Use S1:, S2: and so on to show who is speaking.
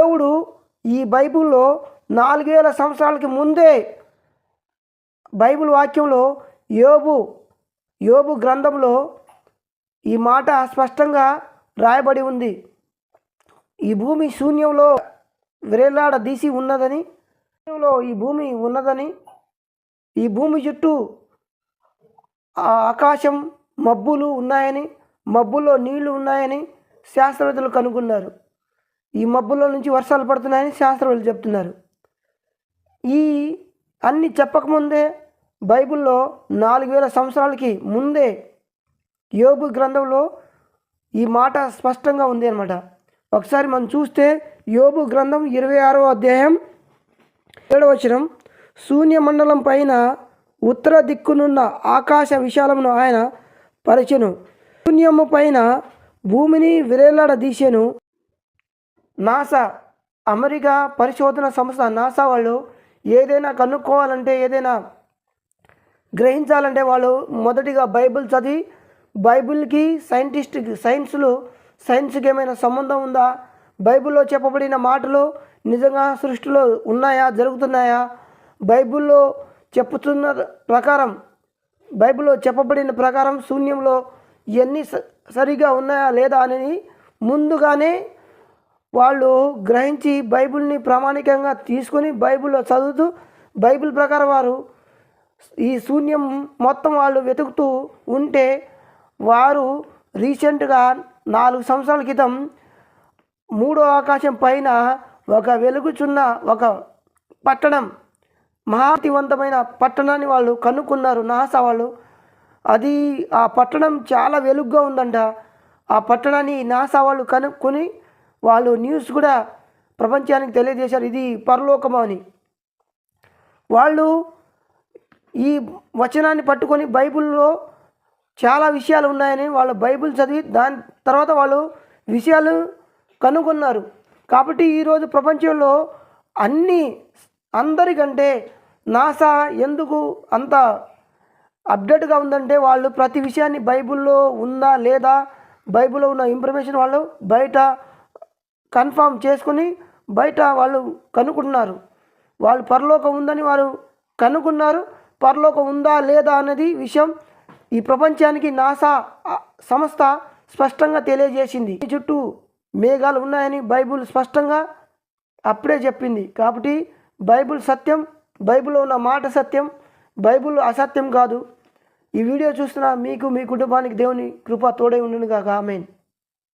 S1: దేవుడు ఈ బైబిల్లో నాలుగేల సంవత్సరాలకి ముందే బైబిల్ వాక్యంలో యోబు యోబు గ్రంథంలో ఈ మాట స్పష్టంగా రాయబడి ఉంది. ఈ భూమి శూన్యంలో విరేలాడ దీసి ఉన్నదని ఈ భూమి ఉన్నదని ఈ భూమి చుట్టూ ఆ ఆకాశం మబ్బులు ఉన్నాయని మబ్బుల్లో నీళ్ళు ఉన్నాయని శాస్త్రవేత్తలు కనుగొన్నారు. ఈ మబ్బుల్లో నుంచి వర్షాలు పడుతున్నాయని శాస్త్రవేత్తలు చెప్తున్నారు. ఈ అన్ని చెప్పకముందే బైబిల్లో నాలుగు వేల సంవత్సరాలకి ముందే యోగు గ్రంథంలో ఈ మాట స్పష్టంగా ఉంది అనమాట ఒకసారి మనం చూస్తే యోబు గ్రంథం ఇరవై ఆరో అధ్యాయం ఏడవచనం శూన్య మండలం పైన ఉత్తర దిక్కునున్న ఆకాశ విశాలమును ఆయన పరిచెను. శూన్యము పైన భూమిని విరేలాడదీసెను. నాసా అమెరికా పరిశోధన సంస్థ నాసా వాళ్ళు ఏదైనా కనుక్కోవాలంటే ఏదైనా గ్రహించాలంటే వాళ్ళు మొదటిగా బైబిల్ చదివి బైబిల్కి సైంటిస్ట్ సైన్స్లు సైన్స్కి ఏమైనా సంబంధం ఉందా? బైబిల్లో చెప్పబడిన మాటలు నిజంగా సృష్టిలో ఉన్నాయా? జరుగుతున్నాయా? బైబిల్లో చెప్పుతున్న ప్రకారం బైబిల్లో చెప్పబడిన ప్రకారం శూన్యంలో ఇవన్నీ సరిగా ఉన్నాయా లేదా అని ముందుగానే వాళ్ళు గ్రహించి బైబిల్ని ప్రామాణికంగా తీసుకొని బైబిల్లో చదువుతూ బైబిల్ ప్రకారం వారు ఈ శూన్యం మొత్తం వాళ్ళు వెతుకుతూ ఉంటే వారు రీసెంట్గా నాలుగు సంవత్సరాల క్రితం మూడో ఆకాశం పైన ఒక వెలుగుచున్న ఒక పట్టణం మహాతివంతమైన పట్టణాన్ని వాళ్ళు కనుక్కున్నారు. నాసా వాళ్ళు అది ఆ పట్టణం చాలా వెలుగ్గా ఉందంట. ఆ పట్టణాన్ని నాసా వాళ్ళు కనుక్కొని వాళ్ళు న్యూస్ కూడా ప్రపంచానికి తెలియజేశారు ఇది పరలోకము అని. వాళ్ళు ఈ వచనాన్ని పట్టుకొని బైబిల్లో చాలా విషయాలు ఉన్నాయని వాళ్ళు బైబిల్ చదివి దాని తర్వాత వాళ్ళు విషయాలు కనుగొన్నారు. కాబట్టి ఈరోజు ప్రపంచంలో అన్ని అందరికంటే నాసా ఎందుకు అంత అప్డేట్గా ఉందంటే వాళ్ళు ప్రతి విషయాన్ని బైబిల్లో ఉందా లేదా బైబిల్లో ఉన్న ఇన్ఫర్మేషన్ వాళ్ళు బయట కన్ఫామ్ చేసుకుని బయట వాళ్ళు కనుక్కుంటున్నారు వాళ్ళు పరలోకం ఉందని వారు కనుక్కున్నారు. పరలోకం ఉందా లేదా అన్నది విషయం ఈ ప్రపంచానికి నాసా సంస్థ స్పష్టంగా తెలియజేసింది. ఈ చుట్టూ మేఘాలు ఉన్నాయని బైబిల్ స్పష్టంగా అప్పుడే చెప్పింది. కాబట్టి బైబిల్ సత్యం బైబిల్లో ఉన్న మాట సత్యం బైబిల్ అసత్యం కాదు. ఈ వీడియో చూస్తున్న మీకు మీ కుటుంబానికి దేవుని కృప తోడే ఉండును కాక ఆమెన్.